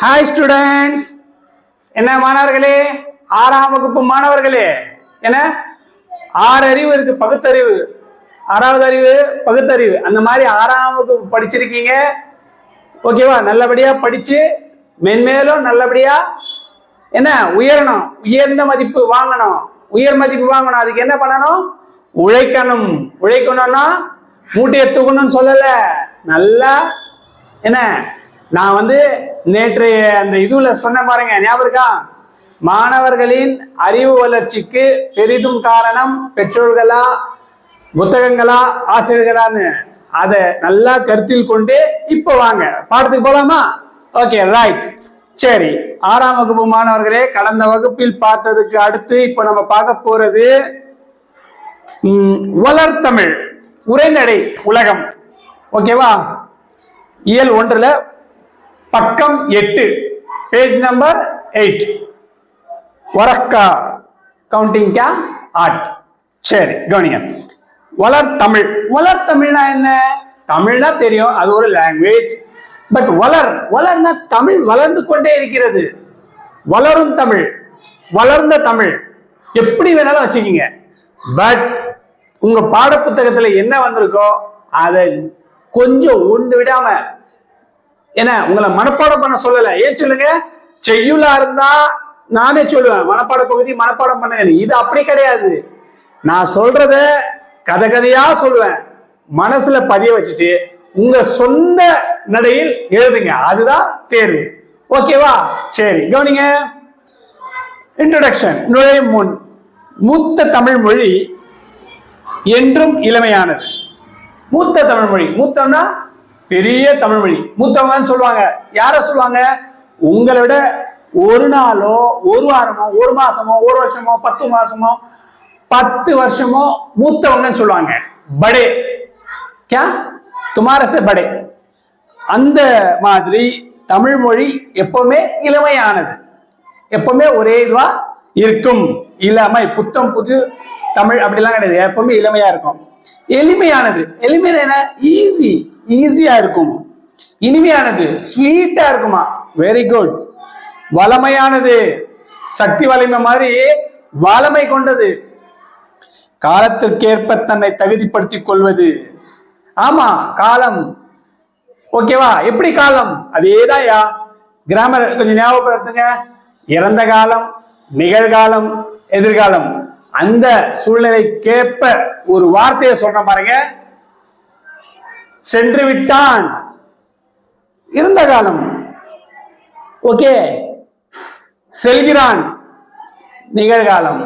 Hi students என்ன மாணவர்களே? ஆறாம் வகுப்பு மாணவர்களே. என்ன? ஆறு அறிவு இருக்கு பகுத்தறிவு. ஆறாவது அறிவு பகுத்தறிவு. அந்த மாதிரி ஆறாம் வகுப்பு படிச்சிருக்கீங்க. ஓகேவா நல்லபடியா படிச்சு மென்மேலும் நல்லபடியா என்ன? உயரணும். உயர்ந்த மதிப்பு வாங்கணும். உயர் மதிப்பு வாங்கணும். அதுக்கு என்ன பண்ணணும்? உழைக்கணும். உழைக்கணும்னா மூட்டையை தூக்கணும்னு சொல்லல. நல்லா என்ன? நான் வந்து நேற்று அந்த இதுல சொன்ன பாருங்க ஞாபகம் மாணவர்களின் அறிவு வளர்ச்சிக்கு பெரிதும் காரணம் பெற்றோர்களா புத்தகங்களா ஆசிரியர்களான்னு. அதை நல்லா கருத்தில் கொண்டு இப்போ வாங்க. பாடத்துக்கு போலாமா? ஓகே ரைட் சரி. ஆறாம் வகுப்பு மாணவர்களே கடந்த வகுப்பில் பார்த்ததுக்கு அடுத்து இப்போ நம்ம பார்க்க போறது வளர்த்தமிழ் உரைநடை உலகம். ஓகேவா இயல் ஒன்றுல பக்கம் எட்டு. பேஜ் நம்பர் எயிட் ஒரக்கா கவுண்டிங் கா ஆர்ட் சரி கவனிங்க. வளர் தமிழ்னால் என்ன? தமிழ்னா தெரியும் அது ஒரு லாங்குவேஜ் பட் வளர் வளர்னா தமிழ் வளர்ந்து கொண்டே இருக்கிறது. வளரும் தமிழ். வளர்ந்த தமிழ். எப்படி வேணாலும் வச்சுக்கிங்க. பட் உங்க பாடப்புத்தகத்துல என்ன வந்திருக்கோ அதை கொஞ்சம் ஒன்று விடாம என்ன உங்களை மனப்பாடம் பண்ண சொல்லல. ஏன் சொல்லுங்க? செய்யுளா இருந்தா நானே சொல்லுவேன். மனப்பாட பகுதி மனப்பாடம் பண்ண இது அப்படி கிடையாது. நான் சொல்றத கதை கதையா சொல்லுவேன். மனசுல பதிய வச்சுட்டு உங்க சொந்த நடையில் எழுதுங்க. அதுதான் தேர்வு. ஓகேவா சரி கவனிங்க. இன்ட்ரடக்ஷன் நுழையும் முன் மூத்த தமிழ் மொழி என்றும் இளமையானது. மூத்த தமிழ் மொழி. மூத்தம்னா பெரிய தமிழ் மொழி. மூத்தவங்கன்னு சொல்லுவாங்க. யார சொல்லுவாங்க? உங்களை விட ஒரு நாளோ ஒரு வாரமோ ஒரு மாசமோ ஒரு வருஷமோ பத்து மாசமோ பத்து வருஷமோ மூத்தவங்கன்னு சொல்லுவாங்க. படே. கே? துமாரச படே. அந்த மாதிரி தமிழ் மொழி எப்பவுமே இளமையானது. எப்பவுமே ஒரே இதுவா இருக்கும். இளமை புத்தம் புது தமிழ் அப்படிலாம் கிடையாது. எப்பவுமே இளமையா இருக்கும். எளிமையானது. எளிமையான என்ன? ஈஸி ஈஸியா இருக்கும். இனிமையானது ஸ்வீட்டா இருக்குமா? வெரி குட் வளமையானது சக்தி வலிமை மாதிரி வளமை கொண்டது. காலத்திற்கேற்ப தன்னை தகுதிப்படுத்திக் கொள்வது. ஆமா காலம். ஓகேவா எப்படி காலம்? அதேதான் யா. கிராமர் கொஞ்சம் ஞாபகப்படுத்துங்க. இறந்த காலம் நிகழ்காலம் எதிர்காலம். அந்த சூழ்நிலைக்கேற்ப ஒரு வார்த்தையை சொல்றேன் பாருங்க. சென்று விட்டான் இருந்த காலம். ஓகே. செல்கிறான். நிகழ்காலம்.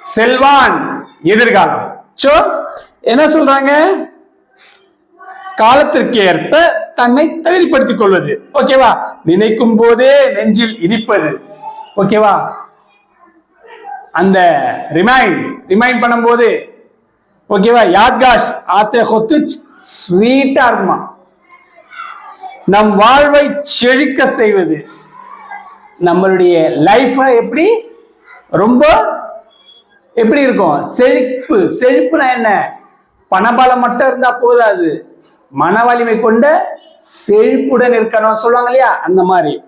செல்வான். எதிர்காலம். சோ என்ன சொல்றாங்க? காலத்திற்கு ஏற்ப தன்னை தகுதிப்படுத்திக் கொள்வது. ஓகேவா? நினைக்கும் போதே நெஞ்சில் இனிப்பது. ஓகேவா? அந்த ரிமைண்ட் ரிமைண்ட் பண்ணும்போது ஓகேவா? யாத்காஷ் ஆத்தே ஹொத்துச் ஸ்வீட்டா இருக்குமா நம் வாழ்வை செழிக்க செய்வது. நம்மளுடைய லைஃபை எப்படி? ரொம்ப எப்படி இருக்கும்? செழிப்பு. செழிப்புனா என்ன? பணபலம் மட்டும் இருந்தா போதாது. மன வலிமை கொண்ட செழிப்புடன் இருக்கணும். சொல்லுவாங்க இல்லையா? அந்த மாதிரி.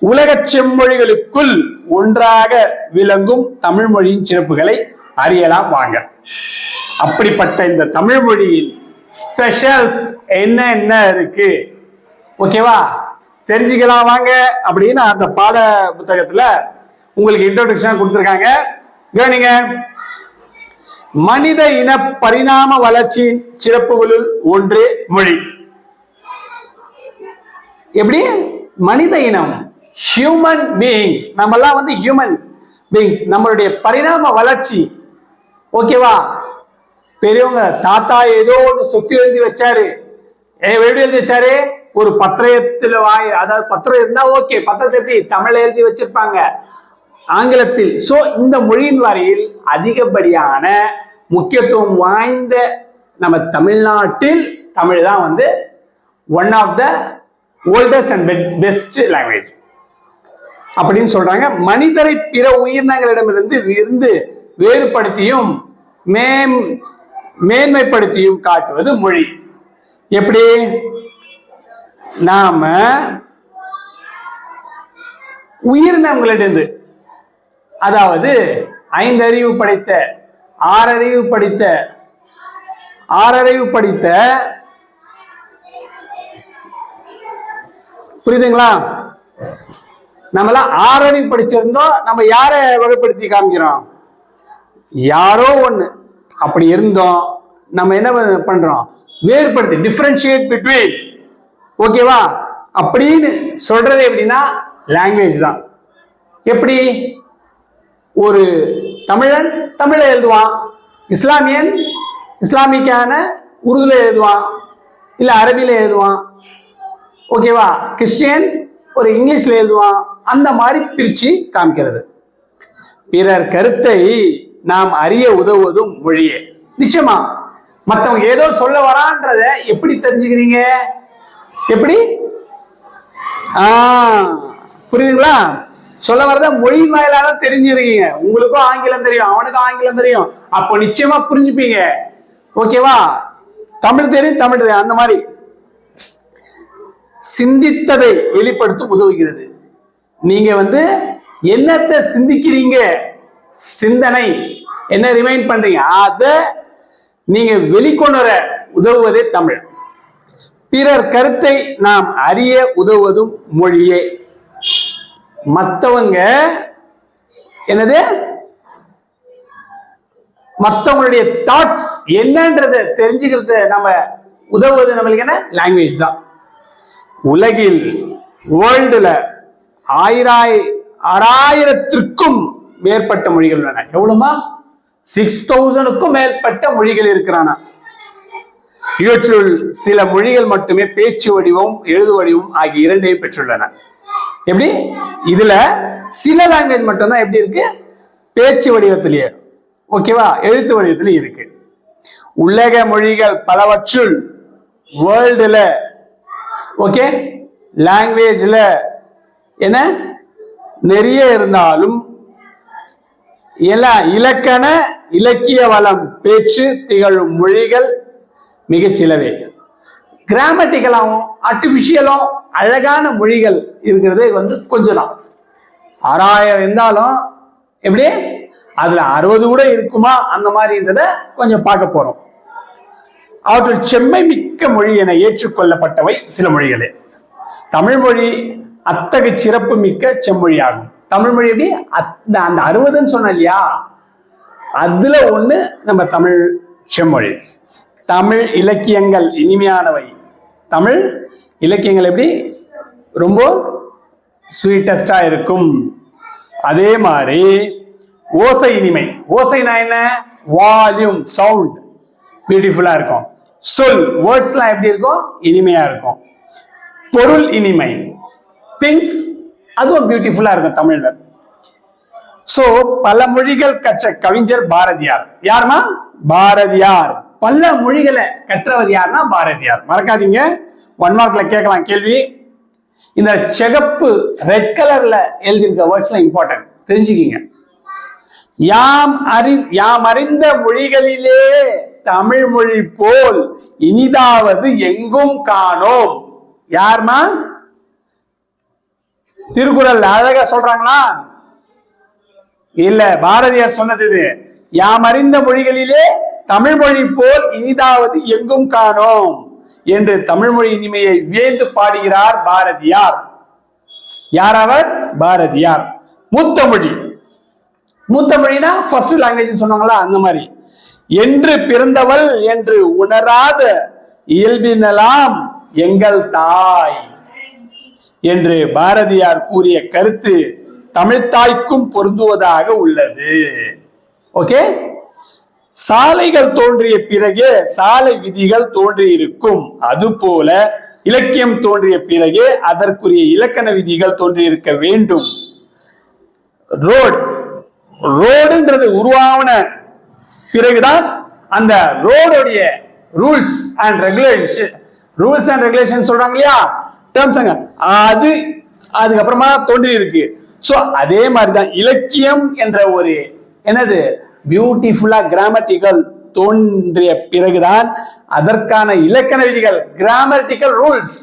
உலக செம்மொழிகளுக்குள் ஒன்றாக விளங்கும் தமிழ் மொழியின் சிறப்புகளை அறியலாம் வாங்க. அப்படிப்பட்ட இந்த தமிழ் மொழியின் ஸ்பெஷல்ஸ் என்ன என்ன இருக்கு? ஓகேவா தெரிஞ்சுக்கலாம் வாங்க. அப்படின்னு அந்த பாட புத்தகத்துல உங்களுக்கு இன்ட்ரோடக்ஷன் கொடுத்துருக்காங்க. கவனிங்க. மனித இன பரிணாம வளர்ச்சியின் சிறப்புகளுள் ஒன்று மொழி. எப்படி? மனித இனம் ஹியூமன் பீயிங்ஸ் நம்மெல்லாம் வந்து ஹியூமன் பீயிங்ஸ் நம்மளுடைய பரிணாம வளர்ச்சி. ஓகேவா பெரியவங்க தாத்தா ஏதோ ஒன்று சொத்து எழுதி வச்சாரு. எப்படி எழுதி வச்சாரு? ஒரு பத்திரத்துல வாய் அதாவது பத்திரம் இருந்தா ஓகே பத்திரத்தை எப்படி? தமிழ்ல எழுதி வச்சிருப்பாங்க. ஆங்கிலத்தில். சோ இந்த மொழியின் வரையில் அதிகப்படியான முக்கியத்துவம் வாய்ந்த நம்ம தமிழ்நாட்டில் தமிழ் தான் வந்து one of the oldest and best language அப்படின்னு சொல்றாங்க. மனிதரை பிற உயிரினங்களிடமிருந்து இருந்து வேறுபடுத்தியும் மேம் மேன்மைப்படுத்தியும் காட்டுவது மொழி. எப்படி? நாம உயிரினங்களிலிருந்து அதாவது ஐந்தறிவு படைத்த ஆறறிவு படித்த ஆறறிவு படித்த புரியுதுங்களா? நம்மள ஆறறிவு படிச்சிருந்தோம் நம்ம யாரை வகைப்படுத்தி காமிக்கிறோம்? யாரோ ஒன்று அப்படி இருந்தோம். நம்ம என்ன பண்றோம்? வேறுபடுத்தி டிஃபரன்ஷியேட் பிட்வீன் ஓகேவா அப்படின்னு சொல்றது எப்படின்னா லாங்குவேஜ் தான். எப்படி? ஒரு தமிழன் தமிழை எழுதுவான். இஸ்லாமியன் இஸ்லாமிக்கான உருதுல எழுதுவான். இல்லை அரபியில் எழுதுவான். ஓகேவா கிறிஸ்டியன் ஒரு இங்கிலீஷில் எழுதுவான். அந்த மாதிரி பிரிச்சு காமிக்கிறது. பிறர் கருத்தை நாம் அறிய உதவுவதும் மொழியே. நிச்சயமா? மற்றவங்க ஏதோ சொல்ல வரான்றத எப்படி தெரிஞ்சுக்கிறீங்க? எப்படி? ஆஹ் புரியுதுங்களா? சொல்ல வரத மொழி வாயிலாக தெரிஞ்சிருக்கீங்க. உங்களுக்கும் ஆங்கிலம் தெரியும் அவனுக்கும் ஆங்கிலம் தெரியும். அப்போ நிச்சயமா புரிஞ்சுப்பீங்க. ஓகேவா? தமிழ் தெரியும் தமிழ் தெரியும் அந்த மாதிரி. சிந்தித்ததை வெளிப்படுத்த உதவுகிறது. நீங்க வந்து என்னத்தை சிந்திக்கிறீங்க? சிந்தனை. என்ன ரிமைண்ட் பண்றீங்க? அதை நீங்க வெளிக்கொணர உதவுவதே தமிழ். பிறர் கருத்தை நாம் அறிய உதவுவதும் மொழியே. மத்தவங்க என்னது? மத்தவங்களுடைய தாட்ஸ் என்னன்றத தெரிஞ்சுக்கிறது நம்ம உதவுவது நம்மளுக்கு என்ன? லாங்குவேஜ் தான். உலகில் வேர்ல்டுல ஆயிராய் ஆறாயிரத்திற்கும் மேற்பட்ட மொழிகள் உள்ளன. எவ்வளவுமா? சிக்ஸ் தௌசண்ட்க்கும் மேற்பட்ட மொழிகள் இருக்கிறானா? இவற்றுள் சில மொழிகள் மட்டுமே பேச்சு வடிவம் எழுது வடிவம் ஆகிய இரண்டையும் பெற்றுள்ளன. எப்படி? இதுல சில லாங்குவேஜ் மட்டும்தான் எப்படி இருக்கு? பேச்சு வடிவத்திலேயே. ஓகேவா எழுத்து வடிவத்திலேயே இருக்கு. உலக மொழிகள் பலவற்றுள் வேர்ல்டுல ஓகே லாங்குவேஜ்ல என்ன? நிறைய இருந்தாலும் எல்லாம் இலக்கண இலக்கிய வளம் பேச்சு திகழும் மொழிகள் மிகச் சிலவே. ஆர்டிஃபிஷியலும் அழகான மொழிகள் இருக்கிறது வந்து கொஞ்சம் தான் ஆறாயிரம் இருந்தாலும் எப்படி? அதுல அறுபது கூட இருக்குமா? அந்த மாதிரின்றத கொஞ்சம் பார்க்க போறோம். அவற்றில் செம்மை மிக்க மொழி என ஏற்றுக்கொள்ளப்பட்டவை சில மொழிகளே. தமிழ் மொழி அத்தகைய சிறப்பு மிக்க செம்மொழியாகும். தமிழ் மொழி எப்படி? அந்த அந்த அறுபதுன்னு சொன்ன இல்லையா? அதுல ஒண்ணு நம்ம தமிழ் செம்மொழி. தமிழ் இலக்கியங்கள் இனிமையானவை. தமிழ் இலக்கியங்கள் எப்படி? ரொம்ப ஸ்வீட்டஸ்டா இருக்கும். அதே மாதிரி ஓசை இனிமை. ஓசைனா என்ன? வால்யூம் சவுண்ட் பியூட்டிஃபுல்லா இருக்கும். சொல் வேர்ட்ஸ்லாம் எப்படி இருக்கும்? இனிமையா இருக்கும். பொருள் இனிமை. திங்ஸ் அதுவும் பியூட்டிஃபுல்லா இருக்கும் தமிழ்ல. சோ பல மொழிகள் கற்ற கவிஞர் பாரதியார். யாருமா? பாரதியார். பல மொழிகளை கற்றவர் யாருன்னா பாரதியார். மறக்காதீங்க. ஒன் மார்க்ல கேட்கலாம் கேள்வி. இந்த சிகப்பு ரெட் கலர்ல எழுதியிருக்க வேர்ட்ஸ்லாம் இம்பார்ட்டன்ட் தெரிஞ்சுக்கிங்க. யாம் அறி யாம் அறிந்த மொழிகளிலே தமிழ் மொழி போல் இனிதாவது எங்கும் காணோம். யார்மா? திருக்குறள் அழகா சொல்றாங்களா? இல்ல பாரதியார் சொன்னது இது. யாம் அறிந்த மொழிகளிலே தமிழ் மொழி போல் இனிதாவது எங்கும் காணோம் என்று தமிழ் மொழி இனிமையை வியந்து பாடுகிறார் பாரதியார். யார் அவர்? பாரதியார். மூத்த மொழி. மூத்த மொழினா ஃபர்ஸ்ட் லாங்குவேஜ் சொன்னாங்களா அந்த மாதிரி. என்று பிறந்தவள் என்று உணராத இயல்பினலாம் எங்கள் தாய். என்று பாரதியார் கூறிய கருத்து தமிழ்த்தாய்க்கும் பொருந்துவதாக உள்ளது. ஓகே? சாலைகள் தோன்றிய பிறகே சாலை விதிகள் தோன்றியிருக்கும். அதுபோல இலக்கியம் தோன்றிய பிறகே அதற்குரிய இலக்கண விதிகள் தோன்றியிருக்க வேண்டும். ரோடு ரோடுன்றது உருவான பிறகுதான் அந்த ரோடுடைய rules and regulation rules and regulation சொல்றாங்க இல்லையா? டேர்ம்ஸ் அது அதுக்கப்புறமா தோன்றி இருக்கு. ஸோ அதே மாதிரி தான் இலக்கியம் என்ற ஒரு என்னது? பியூட்டிஃபுல்லா கிராமட்டிக்கல் தோன்றிய பிறகுதான் அதற்கான இலக்கண விதிகள் கிராமட்டிக்கல் ரூல்ஸ்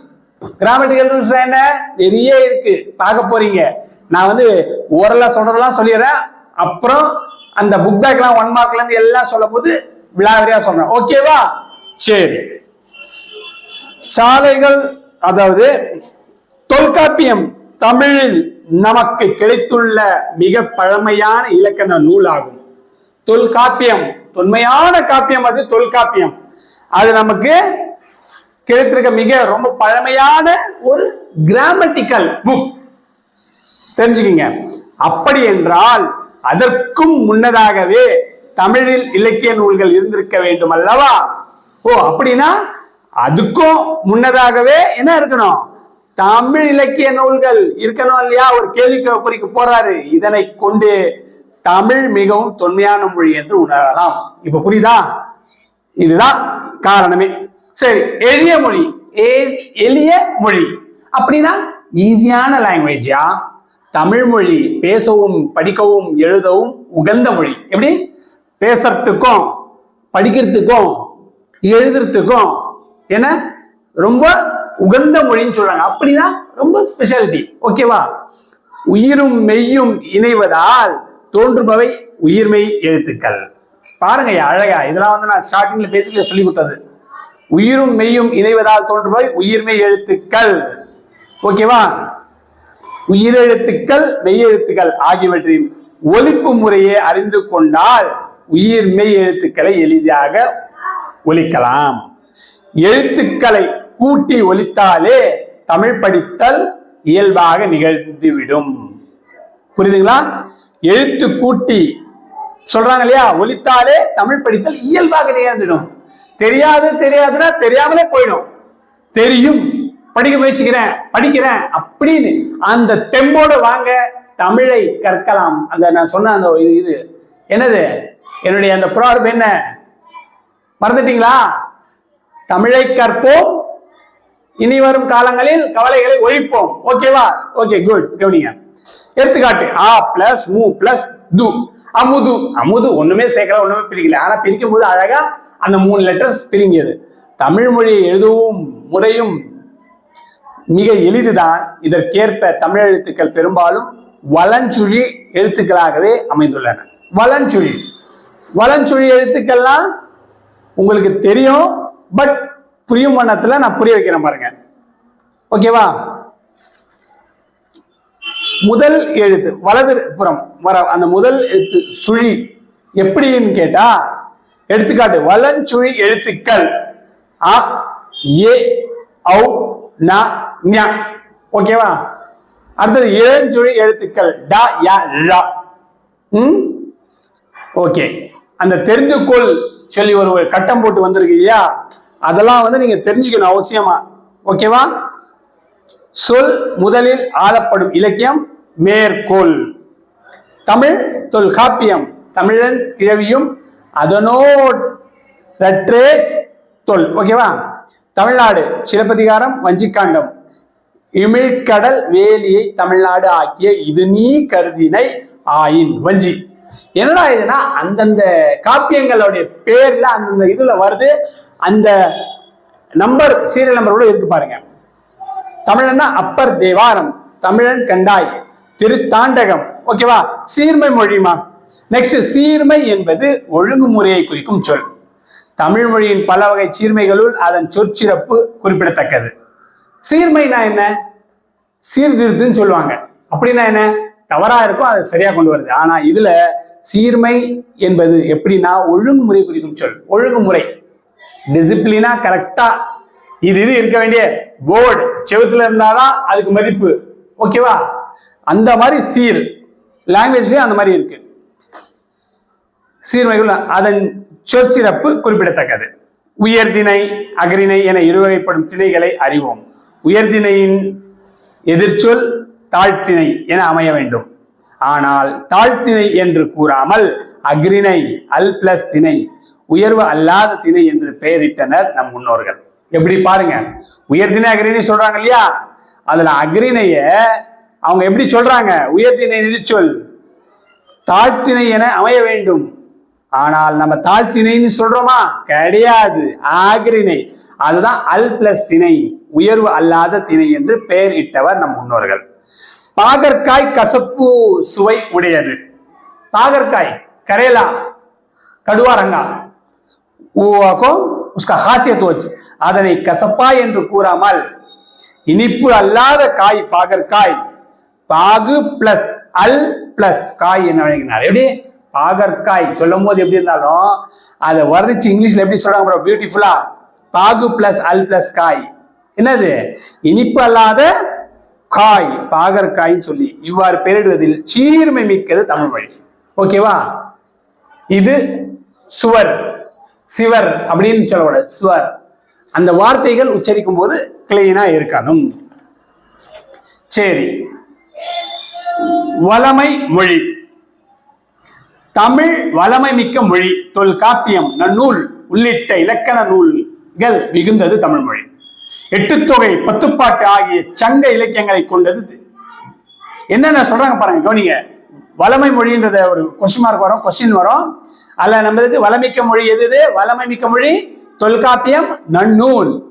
கிராமட்டிக்கல் ரூல்ஸ் என்ன? நிறைய இருக்கு. பார்க்க போறீங்க. நான் வந்து ஓரலா சொல்றதெல்லாம் சொல்லிடுறேன். அப்புறம் அந்த புக் பேக்லாம் ஒன் மார்க்ல இருந்து எல்லாம் சொல்லும் போது விழாவரியா சொல்றேன். ஓகேவா சரி. சாலைகள் அதாவது தொல்காப்பியம் தமிழில் நமக்கு கிடைத்துள்ள மிக பழமையான இலக்கண நூலாகும். தொல்காப்பியம் தொன்மையான காப்பியம் அது தொல்காப்பியம். அது நமக்கு கிடைத்திருக்க மிக ரொம்ப பழமையான ஒரு கிராமட்டிக்கல் புக் தெரிஞ்சுக்கிங்க. அப்படி என்றால் அதற்கும் முன்னதாகவே தமிழில் இலக்கிய நூல்கள் இருந்திருக்க வேண்டும் அல்லவா? ஓ அப்படின்னா அதுக்கும் முன்னதாகவே என்ன இருக்கணும்? தமிழ் இலக்கிய நூல்கள் இருக்கணும் இல்லையா? ஒரு கேள்வி குறிக்க போறாரு. இதனை கொண்டு தமிழ் மிகவும் தொன்மையான மொழி என்று உணரலாம். இப்ப புரியுதா? இதுதான் காரணமே. சரி எளிய மொழி. எளிய மொழி. அப்படின்னா ஈஸியான லாங்குவேஜா தமிழ் மொழி பேசவும் படிக்கவும் எழுதவும் உகந்த மொழி. எப்படி? பேசுறதுக்கும் படிக்கிறதுக்கும் எழுதுறதுக்கும் என்ன? ரொம்ப உகந்த மொழின்னு சொல்றாங்க. அப்படின்னா ரொம்ப ஸ்பெஷாலிட்டி ஓகேவா உயிரும் மெய்யும் இணைவதால் தோன்றுபவை உயிர்மெய் எழுத்துக்கள். பாருங்க அழகா. இதெல்லாம் வந்து நான் ஸ்டார்டிங்ல பேசிக்கல சொல்லி கொடுத்தது. உயிரும் மெய்யும் இணைவதால் தோன்றுபவை உயிர்மெய் எழுத்துக்கள். ஓகேவா உயிரெழுத்துக்கள் மெய்யெழுத்துக்கள் ஆகியவற்றின் ஒலிப்பு முறையை அறிந்து கொண்டால் உயிர் மெய் எழுத்துக்களை எளிதாக ஒலிக்கலாம். எழுத்துக்களை கூட்டி ஒலித்தாலே தமிழ் படித்தல் இயல்பாக நிகழ்ந்துவிடும். புரியுதுங்களா? எழுத்து கூட்டி சொல்றாங்க இல்லையா? ஒலித்தாலே தமிழ் படித்தல் இயல்பாக நிகழ்ந்துடும் தெரியாது தெரியாதுன்னா தெரியாமலே போயிடும். தெரியும் படிக்க முயற்சிக்கிறேன் படிக்கிறேன் அப்படின்னு அந்த தெம்போட வாங்க தமிழை கற்கலாம். அந்த நான் சொன்ன அந்த இது இது என்னது? என்னுடைய அந்த ப்ராப்ளம் என்ன? மறந்துட்டீங்களா? தமிழை கற்போம். இனி வரும் காலங்களில் கவலைகளை ஒழிப்போம். ஓகேவா ஓகே குட் கவனிங்க. எடுத்துக்காட்டு ஆ பிளஸ் மூ பிளஸ் து. அமுது. அமுது ஒண்ணுமே சேர்க்கல ஒண்ணுமே பிரிக்கல. ஆனா பிரிக்கும் போது அழகா அந்த மூணு லெட்டர்ஸ் பிரிங்கியது. தமிழ் மொழியை எழுதவும் முறையும் மிக எளிதுதான். இதற்கேற்ப தமிழ் எழுத்துக்கள் பெரும்பாலும் வளஞ்சுழி எழுத்துக்களாகவே அமைந்துள்ளன. வளஞ்சுழி. வளஞ்சுழி எழுத்துக்கள்லாம் உங்களுக்கு தெரியும். பட் புரியும் வண்ணத்துல நான் புரிய வைக்கிறேன் பாருங்க. ஓகேவா முதல் எழுத்து வலது புறம் வர அந்த முதல் எழுத்து சுழி எப்படின்னு கேட்டா எடுத்துக்காட்டு வலஞ்சுழி எழுத்துக்கள். அ ஏ ஔ ந ஞ. ஓகேவா அடுத்தது இளஞ்சுழி எழுத்துக்கள் ட ய ழ. ம்? ஓகே அந்த தெரிந்துகொள் சொல்லி ஒரு ஒரு கட்டம் போட்டு வந்திருக்கு இல்லையா? அதெல்லாம் வந்து நீங்க தெரிஞ்சுக்கணும் அவசியமா. ஓகேவா? சொல் முதலில் ஆளப்படும் இலக்கியம் மேற்கோள். தமிழ் தொல்காப்பியம் தமிழன் கிழவியும் அதனோடற்றே தொல். ஓகேவா? தமிழ்நாடு சிலப்பதிகாரம் வஞ்சிக்காண்டம். இமிழ்கடல் வேலியை தமிழ்நாடு ஆக்கிய இது நீ கருதினை ஆயின் வஞ்சி. என்னடா இதுனா அந்தந்த காப்பியங்களுடைய பேர்ல அந்தந்த இதுல வருது. அந்த நம்பர் சீரியல் நம்பரோட இருக்கு பாருங்க. தமிழன்னா அப்பர் தேவாரம் தமிழன் கண்டாய் திருத்தாண்டகம். ஓகேவா சீர்மை மொழிமா நெக்ஸ்ட் சீர்மை என்பது ஒழுங்குமுறையை குறிக்கும் சொல். தமிழ் மொழியின் பல வகை சீர்மைகளுள் அதன் சொற்சிறப்பு குறிப்பிடத்தக்கது. சீர்மைனா என்ன? சீர்திருத்துன்னு சொல்லுவாங்க. அப்படின்னா என்ன? தவறா இருக்கும் அதை சரியா கொண்டு வருது. ஆனா இதுல சீர்மை என்பது எப்படின்னா ஒழுங்குமுறை குறிக்கும் சொல். ஒழுங்குமுறை. டிசிப்ளினா கரெக்டா இது இது இருக்க வேண்டிய போர்டு செவுத்துல இருந்தாதான் அதுக்கு மதிப்பு. ஓகேவா அந்த மாதிரி சீர். லாங்குவேஜ்லயும் அந்த மாதிரி இருக்கு. சீர்மைகள் அதன் சொற்சிறப்பு குறிப்பிடத்தக்கது. உயர்திணை அகரிணை என இருவகைப்படும் திணைகளை அறிவோம். உயர்திணையின் எதிர்ச்சொல் தாழ்த்திணை என அமைய வேண்டும். ஆனால் தாழ்த்திணை என்று கூறாமல் அக்ரிணை அல் பிளஸ் திணை உயர்வு அல்லாத திணை என்று பெயரிட்டனர் நம் முன்னோர்கள். எப்படி பாருங்க. உயர்தினை அக்ரிணை சொல்றாங்க இல்லையா? அதுல அக்ரிணைய அவங்க எப்படி சொல்றாங்க? உயர்தினை நிதிச்சொல். தாழ்த்திணை என அமைய வேண்டும். ஆனால் நம்ம தாழ்த்திணைன்னு சொல்றோமா? கிடையாது. ஆகிரினை அதுதான் அல் பிளஸ் திணை. உயர்வு அல்லாத திணை என்று பெயர் இட்டவர் நம் முன்னோர்கள். பாகற்காய் கசப்பு சுவை உடையது. பாகற்காய் கரேலா கடுவாரங்கா ரங்கா உஸ்கா ஹாசியத் வச்சு. அதனை கசப்பா என்று கூறாமல் இனிப்பு அல்லாத காய் பாகற்காய். பாகு பிளஸ் அல் பிளஸ் காய் என்ன வழங்கினார். எப்படி? பாகற்காய். சொல்லும் போது எப்படி இருந்தாலும் அதை வர்ணிச்சு இங்கிலீஷ்ல எப்படி சொல்றாங்க பியூட்டிஃபுல்லா பாகு பிளஸ் அல் பிளஸ் காய். என்னது? இனிப்பு அல்லாத காய் பாகற்காய்ன்னு சொல்லி. இவ்வாறு பெயரிடுவதில் சீர்மை மிக்கது தமிழ் மொழி. ஓகேவா இது சுவர். சிவர் அப்படின்னு சொல்லக்கூடாது சுவர் அந்த வார்த்தைகள் உச்சரிக்கும் போது கிளீனா இருக்கணும். சரி. வளமை மொழி. தமிழ் வளமை மிக்க மொழி. தொல்காப்பியம் நன்னூல் உள்ளிட்ட இலக்கண நூல்கள் மிகுந்தது தமிழ் மொழி. எட்டுத்தொகை பத்துப்பாட்டு ஆகிய சங்க இலக்கியங்களை கொண்டது என்னென்ன சொல்றாங்க பாருங்க கவனிங்க. வளமை மொழின்றத ஒரு கொஸ்டின் மார்க் வரும் கொஸ்டின் வரும். அல்ல நம்மளுக்கு வளமிக்க மொழி எது வளமை மிக்க மொழி? தொல்காப்பியம் நன்னூல்.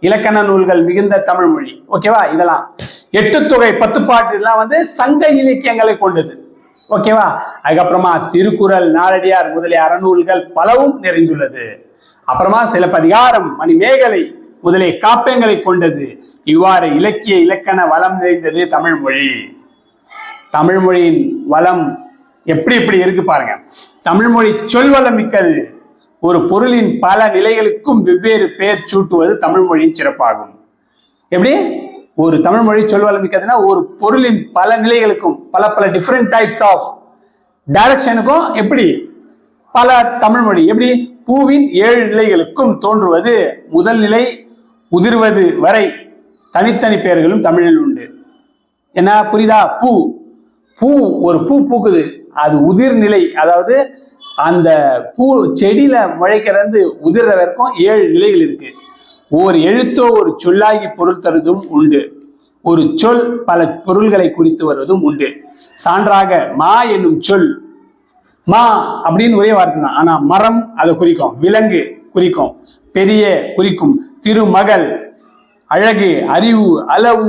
இலக்கண நூல்கள் மிகுந்த தமிழ் மொழி. ஓகேவா? இதெல்லாம். எட்டு தொகை பத்து பாட்டு இதெல்லாம் வந்து சங்க இலக்கியங்களை கொண்டது. ஓகேவா? அதுக்கப்புறமா திருக்குறள் நாலடியார் முதலிய அறநூல்கள் பலவும் நிறைந்துள்ளது. அப்புறமா சிலப்பதிகாரம் மணிமேகலை முதலிய காப்பியங்களை கொண்டது. இவ்வாறு இலக்கிய இலக்கண வளம் நிறைந்தது தமிழ் மொழி. தமிழ் மொழியின் வளம் எப்படி எப்படி இருக்கு பாருங்க. தமிழ் மொழி சொல்வளம் மிக்கது ஒரு பொருளின் பல நிலைகளுக்கும் வெவ்வேறு பெயர் சூட்டுவது தமிழ் மொழியின் சிறப்பாகும். எப்படி? ஒரு தமிழ் மொழி சொல்வளம் மிக்கதுன்னா ஒரு பொருளின் பல நிலைகளுக்கும் பல பல டிஃப்ரெண்ட் டைப்ஸ் ஆஃப் டைரக்ஷனுக்கும் எப்படி? பல தமிழ் மொழி எப்படி? பூவின் ஏழு நிலைகளுக்கும் தோன்றுவது முதல் நிலை உதிர்வது வரை தனித்தனி பெயர்களும் தமிழில் உண்டு. என்ன? புரியுதா? பூ. பூ ஒரு பூ பூக்குது. அது உதிர்நிலை அதாவது அந்த பூ செடியில முளைக்கிறது உதிர்ற வரைக்கும் ஏழு நிலைகள் இருக்கு. ஓர் எழுத்தோ ஒரு சொல்லாகி பொருள் தருவதும் உண்டு. ஒரு சொல் பல பொருள்களை குறித்து வருவதும் உண்டு. சான்றாக மா என்னும் சொல். மா அப்படின்னு ஒரே வார்த்தை தான். ஆனா மரம் அதை குறிக்கும் விலங்கு குறிக்கும் பெரிய குறிக்கும் திருமகள் அழகு அறிவு அளவு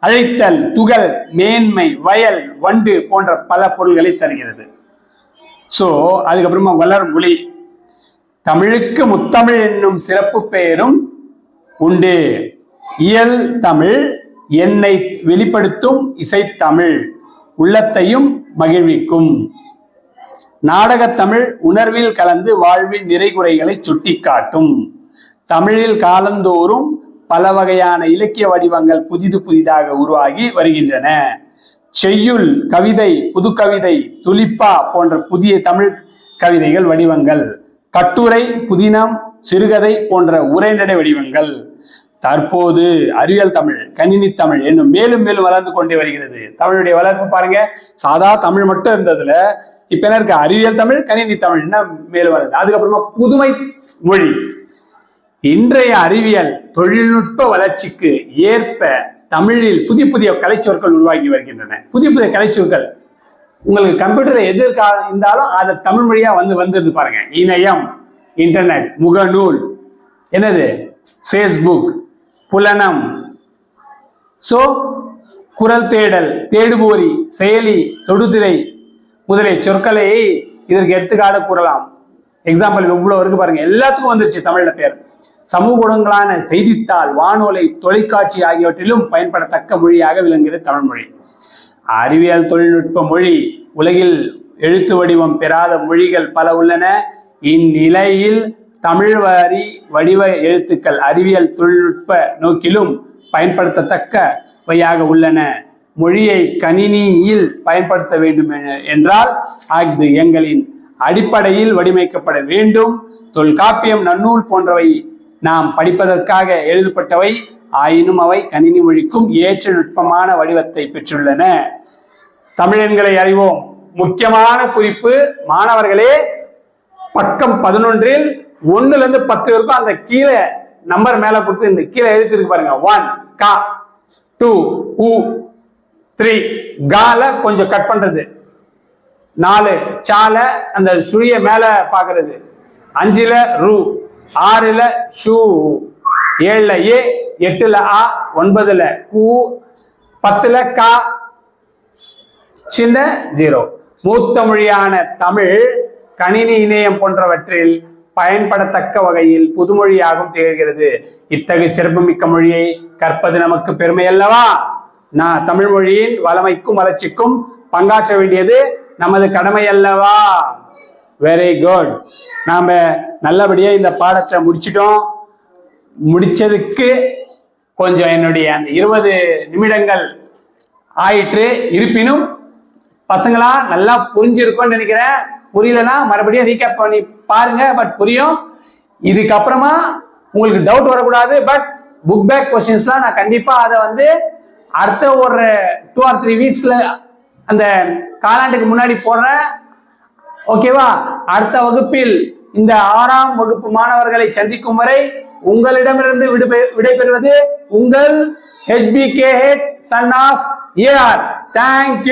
அழைத்தல் துகள் மேன்மை வயல் வண்டு போன்ற பல பொருள்களை தருகிறது. சோ அதுக்கப்புறமா வளர் மொழி. தமிழுக்கு முத்தமிழ் என்னும் சிறப்பு பெயரும் உண்டு. இயல் தமிழ் என்னை வெளிப்படுத்தும் இசைத்தமிழ் உள்ளத்தையும் மகிழ்விக்கும். நாடகத்தமிழ் உணர்வில் கலந்து வாழ்வின் நிறைகுறைகளை சுட்டிக்காட்டும். தமிழில் காலந்தோறும் பல வகையான இலக்கிய வடிவங்கள் புதிது புதிதாக உருவாகி வருகின்றன. செய்யுள் கவிதை புதுக்கவிதை துலிப்பா போன்ற புதிய தமிழ் கவிதைகள் வடிவங்கள். கட்டுரை புதினம் சிறுகதை போன்ற உரைநடை வடிவங்கள். தற்போது அறிவியல் தமிழ் கணினி தமிழ் என்னும் மேலும் மேலும் வளர்ந்து கொண்டே வருகிறது. தமிழுடைய வளர்ப்பு பாருங்க சாதா தமிழ் மட்டும் இருந்ததுல இப்ப என்ன இருக்கு? அறிவியல் தமிழ் கணினி தமிழ் என்ன மேலும் வருது. அதுக்கப்புறமா புதுமை மொழி. இன்றைய அறிவியல் தொழில்நுட்ப வளர்ச்சிக்கு ஏற்ப தமிழில் புதிய புதிய கலைச்சொற்கள் உருவாகி வருகின்றன. புதிய புதிய கலைச்சொற்கள். உங்களுக்கு கம்ப்யூட்டர் எது இருந்தாலும் அதை தமிழ் மொழியா வந்து வந்தது பாருங்க. இணையம் இன்டர்நெட் முகநூல். என்னது? ஃபேஸ்புக் புலனம். சோ குரல் தேடல் தேடுபோரி செயலி தொடுதிரை முதலிய சொற்களை இதற்கு எடுத்துக்காட கூறலாம். எக்ஸாம்பிள் இவ்வளவு இருக்கு பாருங்க. எல்லாத்துக்கும் வந்துருச்சு தமிழ்ல பேர். சமூக ஊடகங்களான செய்தித்தாள் வானொலி தொலைக்காட்சி ஆகியவற்றிலும் பயன்படத்தக்க மொழியாக விளங்குகிறது தமிழ்மொழி. அறிவியல் தொழில்நுட்ப மொழி உலகில் எழுத்து வடிவம் பெறாத மொழிகள் பல உள்ளன. இந்நிலையில் தமிழ் வரி வடிவ எழுத்துக்கள் அறிவியல் தொழில்நுட்ப நோக்கிலும் பயன்படுத்தத்தக்கவையாக உள்ளன. மொழியை கணினியில் பயன்படுத்த வேண்டும் என்றால் அது எங்களின் அடிப்படையில் வடிவமைக்கப்பட வேண்டும். தொல்காப்பியம் நன்னூல் போன்றவை நாம் படிப்பதற்காக எழுதப்பட்டவை ஆயினும் அவை கணினி மொழிக்கும் ஏற்ற நுட்பமான வடிவத்தை பெற்றுள்ளன. தமிழன்களை அறிவோம். முக்கியமான குறிப்பு மாணவர்களே பக்கம் பதினொன்றில் ஒன்னுல இருந்து பத்து வரைக்கும் அந்த கீழே நம்பர் மேல கொடுத்து இந்த கீழே எழுதிருக்கு பாருங்க. ஒன் கா டூ உ த்ரீ கால கொஞ்சம் கட் பண்றது. நாலு சால அந்த சுழிய மேல பாக்குறது. அஞ்சுல ரூ. ஆறுல ஷூ ஏழுல ஏ எட்டுல ஆ ஒன்பதுல கூ பத்துல கா சின்ன ஜீரோ. மூத்த மொழியான தமிழ் கணினி இணையம் போன்றவற்றில் பயன்படத்தக்க வகையில் புதுமொழியாகவும் திகழ்கிறது. இத்தகைய சிறப்புமிக்க மொழியை கற்பது நமக்கு பெருமை அல்லவா? நான் தமிழ் மொழியின் வளமைக்கும் வளர்ச்சிக்கும் பங்காற்ற வேண்டியது நமது கடமை அல்லவா? வெரி குட் நாம நல்லபடியா இந்த பாடத்தை முடிச்சிட்டோம். முடிச்சதுக்கு கொஞ்சம் என்னுடைய அந்த இருபது நிமிடங்கள் ஆயிற்று. இருப்பினும் பசங்களா நல்லா புரிஞ்சிருக்கும்னு நினைக்கிறேன். புரியலனா மறுபடியும் ரீகேப் பண்ணி பாருங்க. பட் புரியும். இதுக்கப்புறமா உங்களுக்கு டவுட் வரக்கூடாது. பட் புக் பேக் கொஸ்டின்ஸ்லாம் நான் கண்டிப்பாக அதை வந்து அடுத்த ஒரு டூ ஆர் த்ரீ வீக்ஸில் அந்த காலாண்டுக்கு முன்னாடி போடுறேன். ஓகேவா அடுத்த வகுப்பில் இந்த ஆறாம் வகுப்பு மாணவர்களை சந்திக்கும் வரை உங்களிடமிருந்து விடுபெ- விடைபெறுவது உங்கள் HPKH son of AR thank you